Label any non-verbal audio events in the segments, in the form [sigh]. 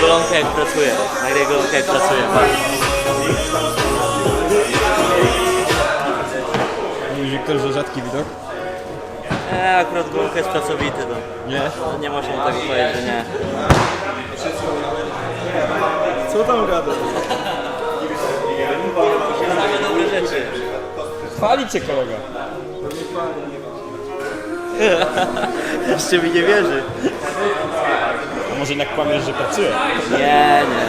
golonkę jak pracuję. Nagraj golonkę jak pracuję. Mówi Wiktor, że rzadki widok? E, akurat golonka jest pracowity, to Nie. to nie można tak powiedzieć, że nie. Co tam gada? Same dobre rzeczy. Chwali cię kolega. [laughs] Jeszcze mi nie wierzy. Może jednak kłamiesz, że pracuje? Nie, nie.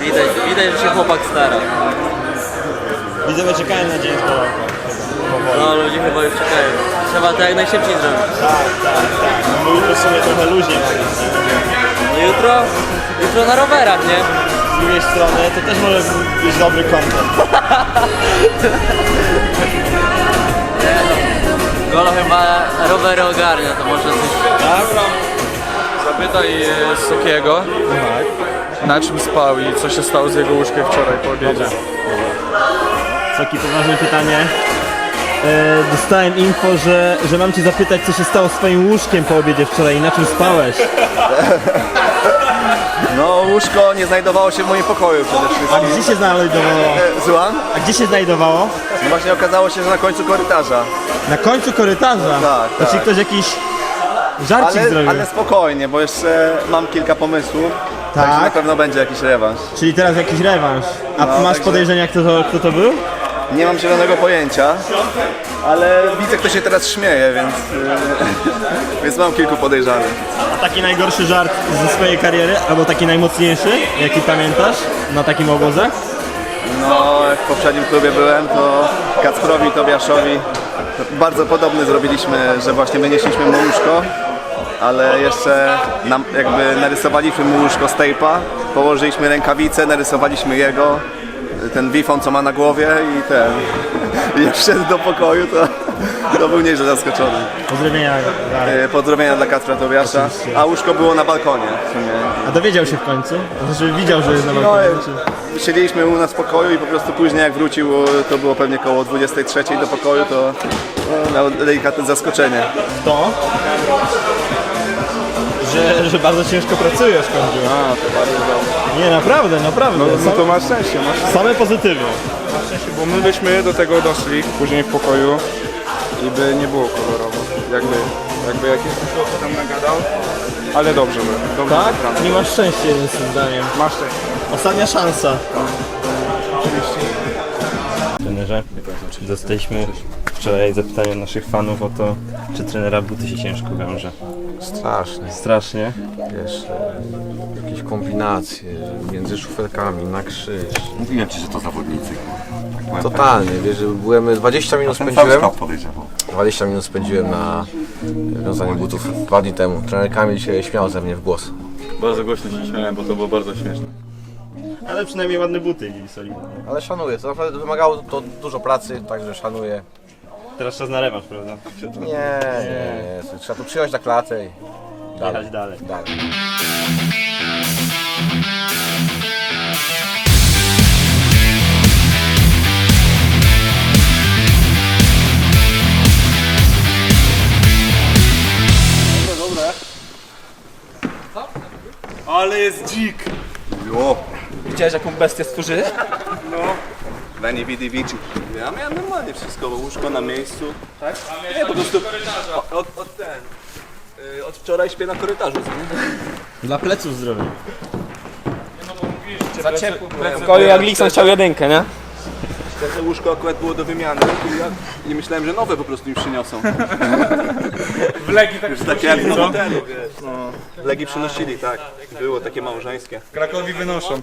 Widać, widać, że się chłopak stara. Widzowie czekają na dzień z Polaka. No ludzie chyba już czekają. Trzeba to jak najszybciej zrobić. Tak, tak, tak. No jutro sobie trochę luźniej mamy. No jutro, jutro na rowerach, nie? Z drugiej strony to też może być dobry content. [laughs] Golo chyba rowery ogarnia, to może coś... Tak? Zapytaj e, Sokiego, na czym spał i co się stało z jego łóżkiem wczoraj po obiedzie. Taki poważne pytanie. E, dostałem info, że, że mam cię zapytać, co się stało z twoim łóżkiem po obiedzie wczoraj i na czym spałeś. No łóżko nie znajdowało się w moim pokoju przede A wszystkim. gdzie się znajdowało? E, Słucham? A gdzie się znajdowało? No Właśnie okazało się, że na końcu korytarza. Na końcu korytarza. Tak, To ci tak. ktoś jakiś żarcik Ale, zrobił. ale spokojnie, bo jeszcze mam kilka pomysłów. Tak? Także na pewno będzie jakiś rewanż. Czyli teraz jakiś rewanż. A No, masz także- podejrzenia, kto to, kto to był? Nie mam zielonego pojęcia, ale widzę kto się teraz śmieje, więc, e, [laughs] więc mam kilku podejrzanych. A taki najgorszy żart ze swojej kariery, albo taki najmocniejszy, jaki pamiętasz na takim obozach? No, jak w poprzednim klubie byłem, to Kacprowi, Tobiaszowi bardzo podobny zrobiliśmy, że właśnie wynieśliśmy mu łóżko, ale jeszcze nam, jakby narysowaliśmy mu łóżko z położyliśmy rękawice, narysowaliśmy jego, ten wifon co ma na głowie i ten. [laughs] Jak wszedł do pokoju, to, to był nieźle zaskoczony. Pozdrowienia. dla- E, Pozdrowienia dla Kacpra Tobiasza, a łóżko było na balkonie w sumie. A dowiedział się w końcu? Znaczy widział, że jest na No, balkonie. e, siedzieliśmy u nas w pokoju i po prostu później jak wrócił, to było pewnie koło 23 do pokoju, to no, miał delikatne zaskoczenie. To? Że, że bardzo ciężko pracujesz, Kondziu. A, to bardzo dobrze. Nie, naprawdę, naprawdę. No to masz szczęście, masz Same pozytywy. szczęście, bo my byśmy do tego doszli później w pokoju i by nie było kolorowo. Jakby, jakby jakiś chłop tam nagadał, ale dobrze by, dobrze Tak? Nie masz szczęścia, jednym zdaniem. Masz szczęście. Ostatnia szansa. Trenerze, dostaliśmy wczoraj zapytanie od naszych fanów o to, czy trenera buty się ciężko wiąże. Strasznie, Strasznie. wiesz, e, jakieś kombinacje między szufelkami, na krzyż. Mówiłem ci, że to zawodnicy. Tak byłem Totalnie, wiesz, że byłem 20 minut pewien. Ten cały spędziłem, scout podejrzewał. 20 minut spędziłem na wiązaniu butów dwa dni temu. Trener Kamil się śmiał ze mnie w głos. Bardzo głośno się śmiałem, bo to było bardzo śmieszne. Ale przynajmniej ładne buty i solidne. Ale szanuję, to naprawdę wymagało to dużo pracy, także szanuję. Teraz czas na rewanż, prawda? Nie, nie, nie, trzeba tu przyjąć na klatę i Jechać dalej. dalej. Widziałeś jaką bestię stworzyłeś? Veni vidi vici. Ja miałem normalnie wszystko, łóżko na miejscu. Tak? Nie, po prostu od, od ten. y, Od wczoraj śpię na korytarzu. Dla pleców zdrowych. Za ciepło. W pokoju jak Likson chciał jedynkę, nie? To łóżko akurat było do wymiany i, ja, i myślałem, że nowe po prostu mi przyniosą. [laughs] W Legii tak Już takie jak w hotelu, wiesz. No, legi przynosili, tak. Było takie małżeńskie. Krakowi wynoszą.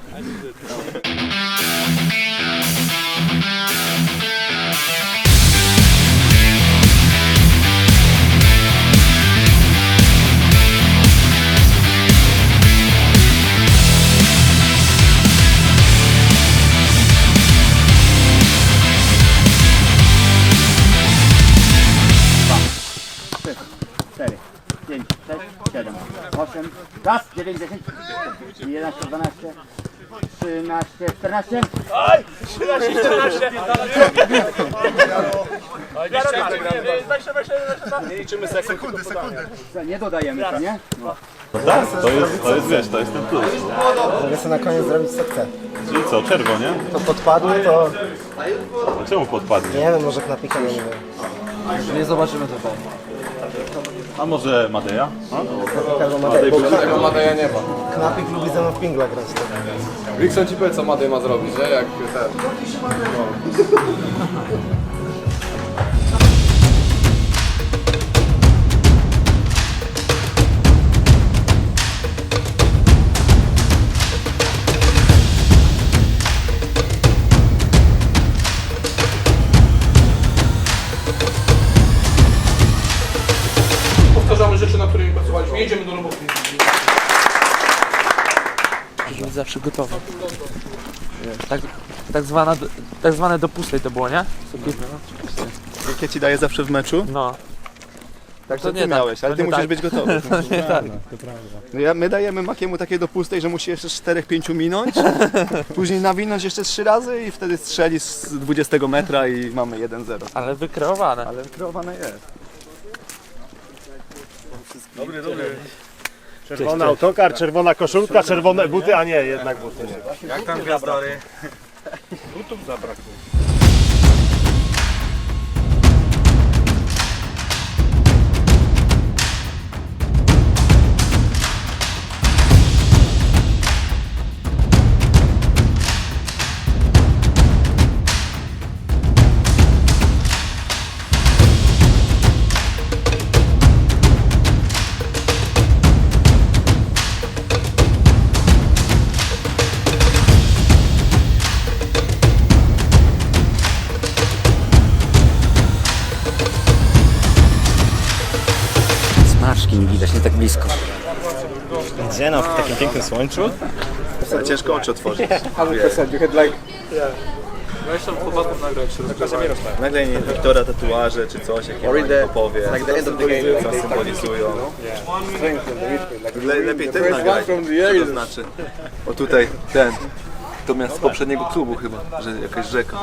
9, 10, 11, 12, 13, 14. Oj! 13, 14, 15. Liczymy sekundy, sekundy. Nie dodajemy, co nie? No. Tak, to jest, to jest, wiesz, to jest ten plus. Mogę sobie na koniec zrobić setkę. Czyli co, czerwo, nie? To podpadnie, to... A czemu podpadnie? Nie wiem, może na nie wiem. Nie zobaczymy tego. A może Madeja? Albo Madej, bo Tego Madeja nie ma. Knapik lubi ze mną w pingla grać. Wikson ci powie co Madej ma zrobić, nie? Jak ten. [laughs] zawsze gotowy. Tak, tak, zwana, tak zwane do pustej to było, nie? Jakie ci daje zawsze w meczu? No. Tak, To to nie ty tak, miałeś, ale to ty nie musisz tak. być gotowy. [laughs] Nie tak. No ja, my dajemy Makiemu takie do pustej, że musi jeszcze 4-5 minąć, [laughs] później nawinąć jeszcze 3 razy i wtedy strzeli z 20 metra i mamy 1-0. Ale wykreowane. Ale kreowane jest. Czerwony autokar, czerwona koszulka, czerwone buty, a nie, jednak buty nie. Jak tam gwiazdory? Smaczki nie widać, nie tak blisko. Gdzie no, w takim pięknym słońcu? Ale ciężko oczy otworzyć. Weź tam chłopaków nagrać. Nagle nie Wiktora tatuaże czy coś, jakie oni popowie, co symbolizują. Le, lepiej ten nagrać, co to znaczy. O tutaj ten, to miast z poprzedniego klubu chyba, że jakaś rzeka.